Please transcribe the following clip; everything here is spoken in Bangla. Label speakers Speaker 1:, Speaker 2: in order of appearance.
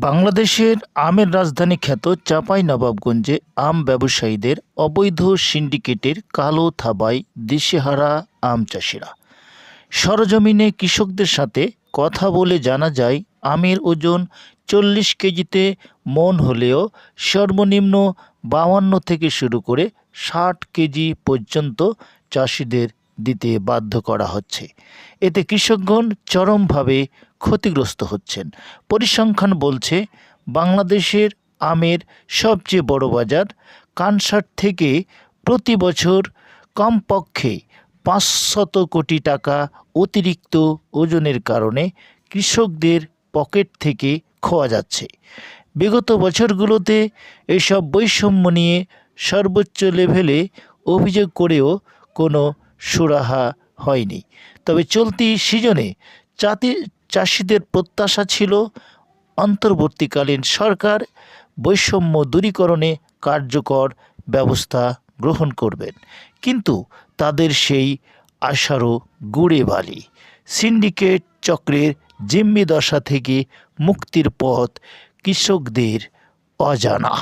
Speaker 1: বাংলাদেশের আমের রাজধানী খ্যাত চাঁপাইনবাবগঞ্জে আম ব্যবসায়ীদের অবৈধ সিন্ডিকেটের কালো থাবায় দিশেহারা আম চাষিরা। সরজমিনে কৃষকদের সাথে কথা বলে জানা যায়, আমের ওজন চল্লিশ কেজিতে মন হলেও সর্বনিম্ন বাউান্ন থেকে শুরু করে ষাট কেজি পর্যন্ত চাষিদের দিতে বাধ্য করা হচ্ছে। এতে কৃষকগণ চরমভাবে ক্ষতিগ্রস্ত হচ্ছেন। পরিসংখ্যান বলছে, বাংলাদেশের আমের সবচেয়ে বড় বাজার কানসার থেকে প্রতি বছর কমপক্ষে পাঁচশত কোটি টাকা অতিরিক্ত ওজনের কারণে কৃষকদের পকেট থেকে খোয়া যাচ্ছে। বিগত বছরগুলোতে এসব বৈষম্য নিয়ে সর্বোচ্চ লেভেলে অভিযোগ করেও কোনো সুরাহা হয়নি। তবে চলতি সিজনে চাতি চাষিদের প্রত্যাশা ছিল অন্তর্বর্তীকালীন সরকার বৈষম্য দূরীকরণে কার্যকর ব্যবস্থা গ্রহণ করবেন। কিন্তু তাদের সেই আশারও গুড়ে বালি। সিন্ডিকেট চক্রের জিম্মি দশা থেকে মুক্তির পথ কৃষকদের অজানা।